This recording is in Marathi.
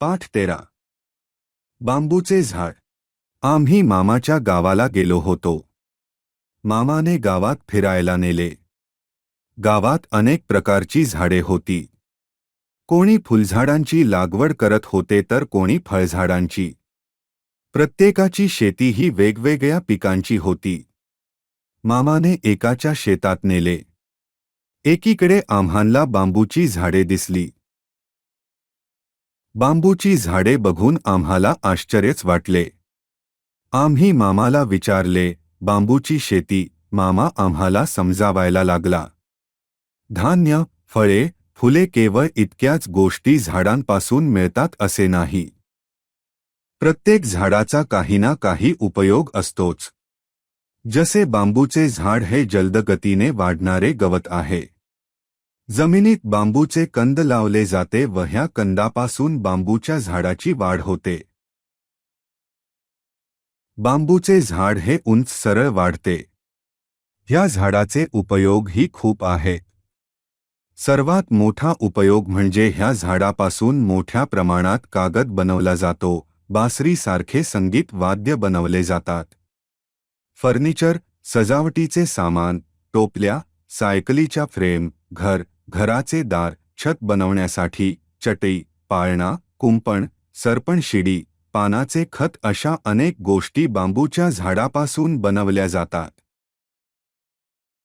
पाठ तेरा. बांबूचे झाड. आम्ही मामाच्या गावाला गेलो होतो. मामाने गावात फिरायला नेले. गावात अनेक प्रकारची झाडे होती. कोणी फुलझाडांची लागवड करत होते तर कोणी फळझाडांची. प्रत्येकाची शेती ही वेगवेगळ्या पिकांची होती. मामाने एकाच्या शेतात नेले. एकीकडे आम्हांला बांबूची झाडे दिसली. बांबूची झाडे बघून आम्हाला आश्चर्यच वाटले. आम्ही मामाला विचारले बांबूची शेती मामा आम्हाला समजावायला लागला. धान्य फळे फुले केवळ इतक्याच गोष्टी झाडांपासून मिळतात असे नाही. प्रत्येक झाडाचा काही ना काही उपयोग असतोच. जसे बांबूचे झाड हे जलदगतीने वाढणारे गवत आहे. जमिनीत बांबूचे कंद लावले जाते व ह्या कंदापासून बांबूच्या झाडाची वाढ होते. बांबूचे झाड हे उंच सरळ वाढते. ह्या झाडाचे उपयोग ही खूप आहे. सर्वात मोठा उपयोग म्हणजे ह्या झाडापासून मोठ्या प्रमाणात कागद बनवला जातो बासरीसारखे संगीत वाद्य बनवले जातात. फर्निचर सजावटीचे सामान टोपल्या सायकलीच्या फ्रेम घर घराचे दार छत बनवण्यासाठी चटई पाळणा कुंपण सरपणशिडी पानाचे खत अशा अनेक गोष्टी बांबूच्या झाडापासून बनवल्या जातात.